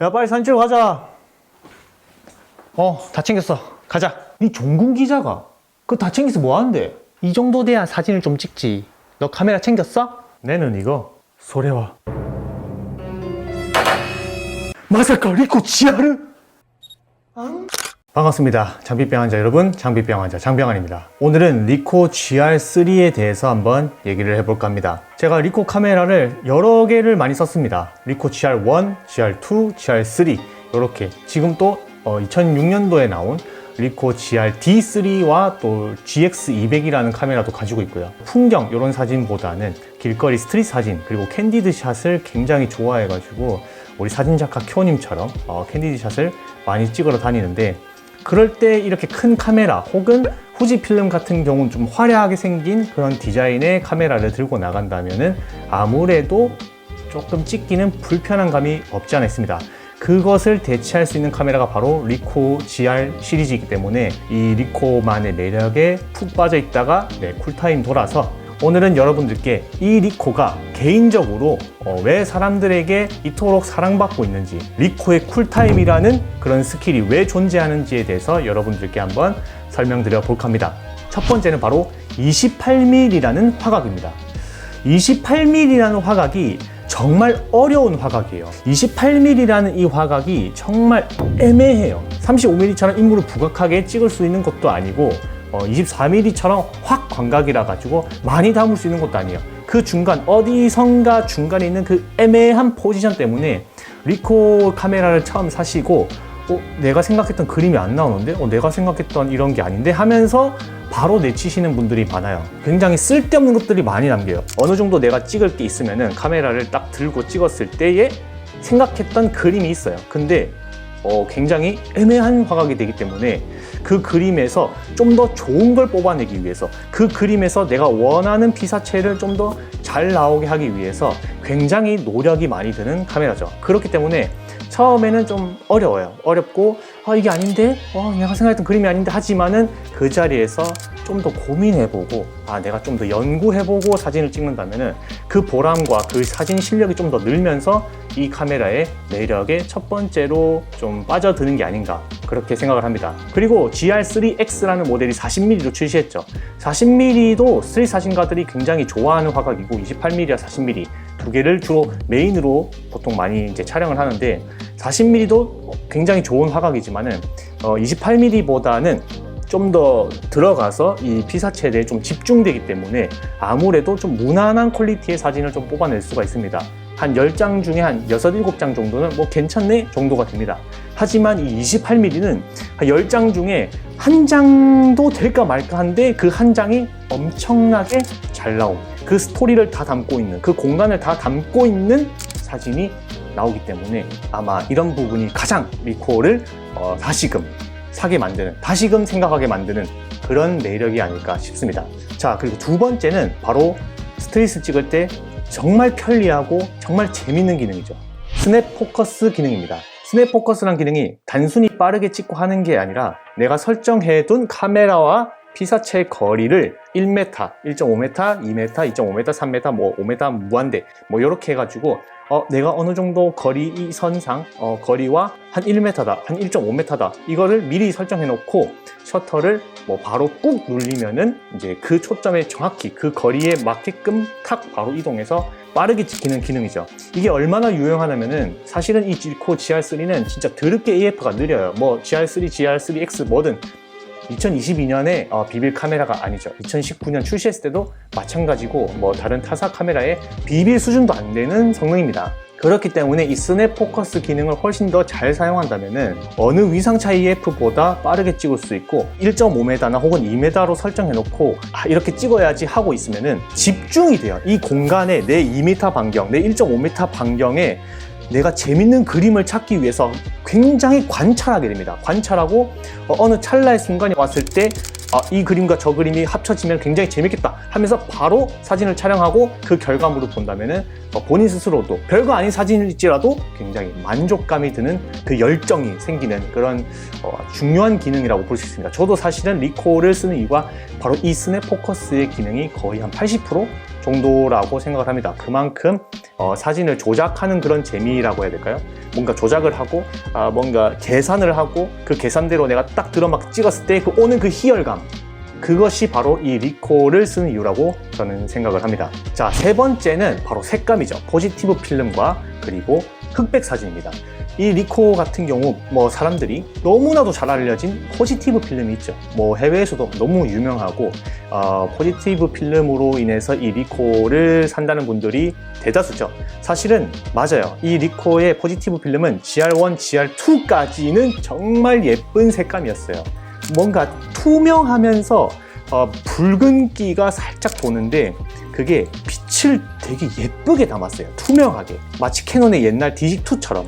야 빨리 찍으러 가자. 어 다 챙겼어. 가자. 이 종군 기자가? 그거 다 챙겨서 뭐 하는데? 이 정도 돼야 사진을 좀 찍지. 너 카메라 챙겼어? 내는 이거. 소래와. 마사카 리코 지하르 반갑습니다. 장비병 환자 여러분 장비병 환자 장병환입니다. 오늘은 리코 GR3에 대해서 한번 얘기를 해볼까 합니다. 제가 리코 카메라를 여러 개를 많이 썼습니다. 리코 GR1, GR2, GR3 이렇게 지금 또 2006년도에 나온 리코 GR-D3와 또 GX200이라는 카메라도 가지고 있고요. 풍경 이런 사진보다는 길거리 스트릿 사진 그리고 캔디드 샷을 굉장히 좋아해가지고 우리 사진작가 쿄님처럼 어, 캔디드 샷을 많이 찍으러 다니는데 그럴 때 이렇게 큰 카메라 혹은 후지 필름 같은 경우는 좀 화려하게 생긴 그런 디자인의 카메라를 들고 나간다면은 아무래도 조금 찍기는 불편한 감이 없지 않아 있습니다. 그것을 대체할 수 있는 카메라가 바로 리코 GR 시리즈이기 때문에 이 리코만의 매력에 푹 빠져 있다가 네, 쿨타임 돌아서 오늘은 여러분들께 이 리코가 개인적으로 어, 왜 사람들에게 이토록 사랑받고 있는지 리코의 쿨타임이라는 그런 스킬이 왜 존재하는지에 대해서 여러분들께 한번 설명드려 볼까 합니다. 첫 번째는 바로 28mm라는 화각입니다. 28mm라는 화각이 정말 어려운 화각이에요. 28mm라는 이 화각이 정말 애매해요. 35mm처럼 인물을 부각하게 찍을 수 있는 것도 아니고 어, 24mm처럼 확 광각이라 가지고 많이 담을 수 있는 것도 아니에요. 그 중간 어디선가 중간에 있는 그 애매한 포지션 때문에 리코 카메라를 처음 사시고 어, 내가 생각했던 그림이 안 나오는데 어, 내가 생각했던 이런 게 아닌데 하면서 바로 내치시는 분들이 많아요. 굉장히 쓸데없는 것들이 많이 남겨요. 어느 정도 내가 찍을 게 있으면은 카메라를 딱 들고 찍었을 때에 생각했던 그림이 있어요. 근데 어, 굉장히 애매한 화각이 되기 때문에 그 그림에서 좀 더 좋은 걸 뽑아내기 위해서 그 그림에서 내가 원하는 피사체를 좀 더 잘 나오게 하기 위해서 굉장히 노력이 많이 드는 카메라죠. 그렇기 때문에 처음에는 좀 어려워요. 어렵고 아 이게 아닌데, 어, 내가 생각했던 그림이 아닌데 하지만은 그 자리에서 좀 더 고민해보고 아 내가 좀 더 연구해보고 사진을 찍는다면은 그 보람과 그 사진 실력이 좀 더 늘면서 이 카메라의 매력에 첫 번째로 좀 빠져드는 게 아닌가 그렇게 생각을 합니다. 그리고 GR3X라는 모델이 40mm로 출시했죠. 40mm도 스트릿 사진가들이 굉장히 좋아하는 화각이고 28mm와 40mm 두 개를 주로 메인으로 보통 많이 이제 촬영을 하는데 40mm도 굉장히 좋은 화각이지만은 어, 28mm보다는 좀 더 들어가서 이 피사체에 좀 집중되기 때문에 아무래도 좀 무난한 퀄리티의 사진을 좀 뽑아낼 수가 있습니다. 한 10장 중에 한 6, 7장 정도는 뭐 괜찮네 정도가 됩니다. 하지만 이 28mm는 한 10장 중에 한 장도 될까 말까 한데 그 한 장이 엄청나게 잘 나옴. 그 스토리를 다 담고 있는, 그 공간을 다 담고 있는 사진이 나오기 때문에 아마 이런 부분이 가장 리코를 어, 다시금 사게 만드는, 다시금 생각하게 만드는 그런 매력이 아닐까 싶습니다. 자, 그리고 두 번째는 바로 스트레스 찍을 때 정말 편리하고 정말 재밌는 기능이죠. 스냅 포커스 기능입니다. 스냅 포커스란 기능이 단순히 빠르게 찍고 하는 게 아니라 내가 설정해둔 카메라와 피사체의 거리를 1m, 1.5m, 2m, 2.5m, 3m, 뭐 5m 무한대 뭐 이렇게 해가지고 어, 내가 어느 정도 거리 이 선상 어, 거리와 한 1m다, 한 1.5m다 이거를 미리 설정해 놓고 셔터를 뭐 바로 꾹 눌리면은 이제 그 초점에 정확히 그 거리에 맞게끔 탁 바로 이동해서 빠르게 찍히는 기능이죠. 이게 얼마나 유용하냐면은 사실은 이 지코 GR3는 진짜 드럽게 AF가 느려요. 뭐 GR3, GR3X 뭐든 2022년에 어, 비빌 카메라가 아니죠. 2019년 출시했을 때도 마찬가지고 뭐 다른 타사 카메라에 비빌 수준도 안 되는 성능입니다. 그렇기 때문에 이 스냅 포커스 기능을 훨씬 더 잘 사용한다면은 어느 위상차 EF보다 빠르게 찍을 수 있고 1.5m나 혹은 2m로 설정해 놓고 아, 이렇게 찍어야지 하고 있으면은 집중이 돼요. 이 공간에 내 2m 반경, 내 1.5m 반경에 내가 재밌는 그림을 찾기 위해서 굉장히 관찰하게 됩니다. 관찰하고 어, 어느 찰나의 순간이 왔을 때 아, 이 그림과 저 그림이 합쳐지면 굉장히 재밌겠다 하면서 바로 사진을 촬영하고 그 결과물을 본다면은 어, 본인 스스로도 별거 아닌 사진일지라도 굉장히 만족감이 드는 그 열정이 생기는 그런 어, 중요한 기능이라고 볼 수 있습니다. 저도 사실은 리코를 쓰는 이유가 바로 이 스냅 포커스의 기능이 거의 한 80% 정도라고 생각을 합니다. 그만큼 어, 사진을 조작하는 그런 재미라고 해야 될까요? 뭔가 조작을 하고 아, 뭔가 계산을 하고 그 계산대로 내가 딱 들어 막 찍었을 때 그 오는 그 희열감 그것이 바로 이 리코를 쓰는 이유라고 저는 생각을 합니다. 자, 세 번째는 바로 색감이죠. 포지티브 필름과 그리고 흑백 사진입니다. 이 리코 같은 경우 뭐 사람들이 너무나도 잘 알려진 포지티브 필름이 있죠. 뭐 해외에서도 너무 유명하고 어, 포지티브 필름으로 인해서 이 리코를 산다는 분들이 대다수죠. 사실은 맞아요. 이 리코의 포지티브 필름은 GR1, GR2까지는 정말 예쁜 색감이었어요. 뭔가 투명하면서 어, 붉은기가 살짝 도는데 그게 빛을 되게 예쁘게 담았어요. 투명하게. 마치 캐논의 옛날 디직2처럼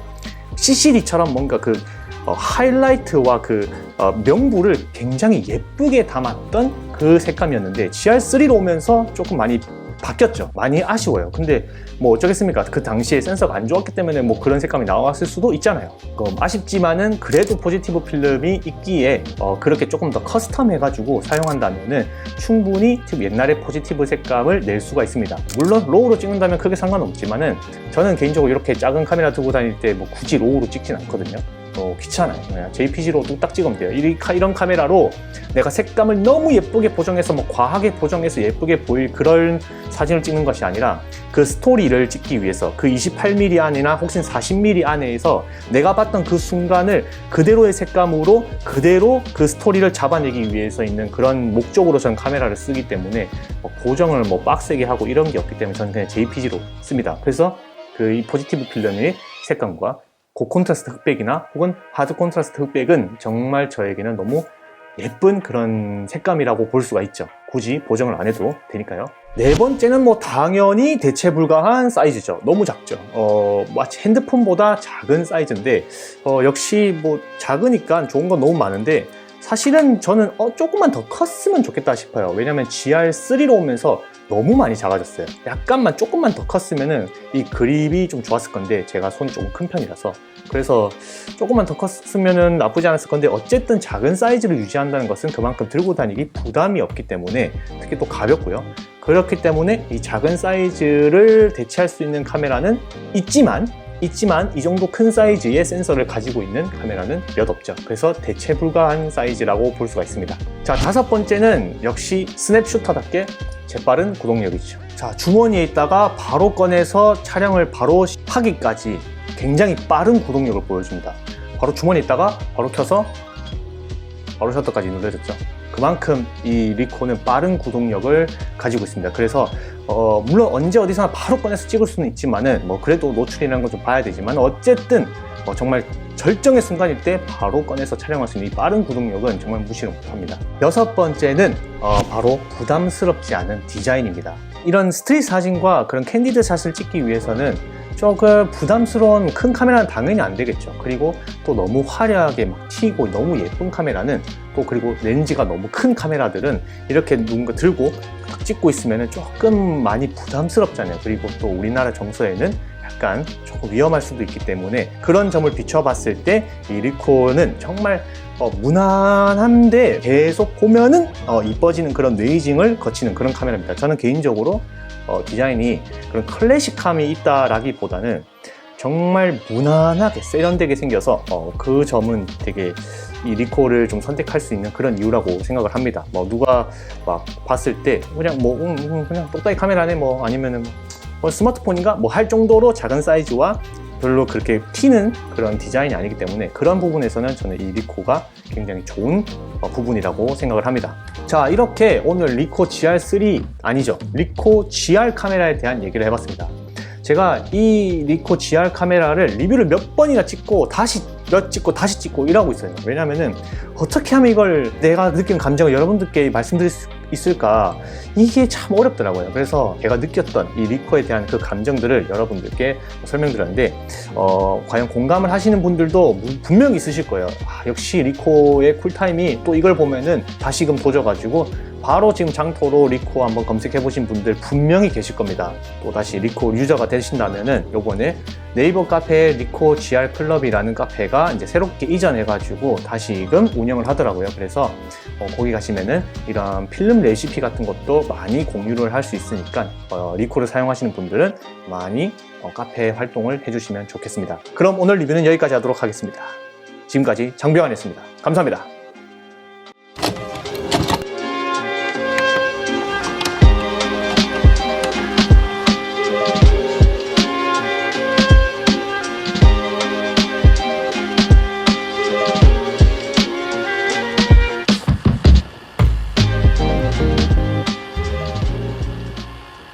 CCD처럼 뭔가 그 어, 하이라이트와 그 어, 명부를 굉장히 예쁘게 담았던 그 색감이었는데 GR3로 오면서 조금 많이 바뀌었죠. 많이 아쉬워요. 근데 뭐 어쩌겠습니까? 그 당시에 센서가 안 좋았기 때문에 뭐 그런 색감이 나왔을 수도 있잖아요. 그 아쉽지만은 그래도 포지티브 필름이 있기에 어, 그렇게 조금 더 커스텀 해가지고 사용한다면은 충분히 옛날의 포지티브 색감을 낼 수가 있습니다. 물론 로우로 찍는다면 크게 상관없지만은 저는 개인적으로 이렇게 작은 카메라 들고 다닐 때 뭐 굳이 로우로 찍진 않거든요. 어, 귀찮아요. 그냥 JPG로 뚝딱 찍으면 돼요. 이런 카메라로 내가 색감을 너무 예쁘게 보정해서 뭐 과하게 보정해서 예쁘게 보일 그런 사진을 찍는 것이 아니라 그 스토리를 찍기 위해서 그 28mm 안이나 혹시 40mm 안에서 내가 봤던 그 순간을 그대로의 색감으로 그대로 그 스토리를 잡아내기 위해서 있는 그런 목적으로 저는 카메라를 쓰기 때문에 뭐 보정을 뭐 빡세게 하고 이런 게 없기 때문에 저는 그냥 JPG로 씁니다. 그래서 그 이 포지티브 필름의 색감과 고콘트라스트 흑백이나 혹은 하드 콘트라스트 흑백은 정말 저에게는 너무 예쁜 그런 색감이라고 볼 수가 있죠. 굳이 보정을 안 해도 되니까요. 네 번째는 뭐 당연히 대체 불가한 사이즈죠. 너무 작죠. 어, 마치 핸드폰보다 작은 사이즈인데, 어, 역시 뭐 작으니까 좋은 건 너무 많은데, 사실은 저는 어, 조금만 더 컸으면 좋겠다 싶어요. 왜냐면 GR3로 오면서 너무 많이 작아졌어요. 약간만 조금만 더 컸으면은 이 그립이 좀 좋았을 건데 제가 손이 조금 큰 편이라서 그래서 조금만 더 컸으면은 나쁘지 않았을 건데 어쨌든 작은 사이즈를 유지한다는 것은 그만큼 들고 다니기 부담이 없기 때문에 특히 또 가볍고요. 그렇기 때문에 이 작은 사이즈를 대체할 수 있는 카메라는 있지만 있지만 이 정도 큰 사이즈의 센서를 가지고 있는 카메라는 몇 없죠. 그래서 대체 불가한 사이즈라고 볼 수가 있습니다. 자, 다섯 번째는 역시 스냅슈터답게 재빠른 구동력이죠. 자, 주머니에 있다가 바로 꺼내서 촬영을 바로 하기까지 굉장히 빠른 구동력을 보여줍니다. 바로 주머니에 있다가 바로 켜서 바로 셔터까지 눌러졌죠. 그만큼 이 리코는 빠른 구동력을 가지고 있습니다. 그래서 어, 물론 언제 어디서나 바로 꺼내서 찍을 수는 있지만은 뭐 그래도 노출이라는 걸좀 봐야 되지만 어쨌든 어, 정말 절정의 순간일 때 바로 꺼내서 촬영할 수 있는 이 빠른 구동력은 정말 무시를 못합니다. 여섯 번째는 어, 바로 부담스럽지 않은 디자인입니다. 이런 스트릿 사진과 그런 캔디드 샷을 찍기 위해서는 조금 부담스러운 큰 카메라는 당연히 안 되겠죠. 그리고 또 너무 화려하게 막 튀고 너무 예쁜 카메라는 또 그리고 렌즈가 너무 큰 카메라들은 이렇게 누군가 들고 딱 찍고 있으면 조금 많이 부담스럽잖아요. 그리고 또 우리나라 정서에는 약간 조금 위험할 수도 있기 때문에 그런 점을 비춰봤을 때 이 리코는 정말 어, 무난한데 계속 보면은 어, 이뻐지는 그런 뇌이징을 거치는 그런 카메라입니다. 저는 개인적으로 어, 디자인이 그런 클래식함이 있다라기보다는 정말 무난하게 세련되게 생겨서 어, 그 점은 되게 이 리코를 좀 선택할 수 있는 그런 이유라고 생각을 합니다. 뭐 누가 막 봤을 때 그냥 뭐 음, 음, 그냥 똑딱이 카메라네 뭐 아니면은 뭐 스마트폰인가 뭐 할 정도로 작은 사이즈와 별로 그렇게 튀는 그런 디자인이 아니기 때문에 그런 부분에서는 저는 이 리코가 굉장히 좋은 어, 부분이라고 생각을 합니다. 자, 이렇게 오늘 리코 GR3 아니죠. 리코 GR 카메라에 대한 얘기를 해봤습니다. 제가 이 리코 GR 카메라를 리뷰를 몇 번이나 찍고 다시 몇 찍고 다시 찍고 이러고 있어요. 왜냐면은 어떻게 하면 이걸 내가 느끼는 감정을 여러분들께 말씀드릴 수 있을까 이게 참 어렵더라고요. 그래서 제가 느꼈던 이 리코에 대한 그 감정들을 여러분들께 설명드렸는데 어, 과연 공감을 하시는 분들도 무- 분명히 있으실 거예요. 아, 역시 리코의 쿨타임이 또 이걸 보면은 다시금 도져가지고 바로 지금 장토로 리코 한번 검색해 보신 분들 분명히 계실 겁니다. 또 다시 리코 유저가 되신다면은 요번에 네이버 카페 리코 GR 클럽이라는 카페가 이제 새롭게 이전해 가지고 다시금 운영을 하더라고요. 그래서 어, 거기 가시면은 이런 필름 레시피 같은 것도 많이 공유를 할 수 있으니까 어, 리코를 사용하시는 분들은 많이 어, 카페 활동을 해주시면 좋겠습니다. 그럼 오늘 리뷰는 여기까지 하도록 하겠습니다. 지금까지 장병환이었습니다. 감사합니다.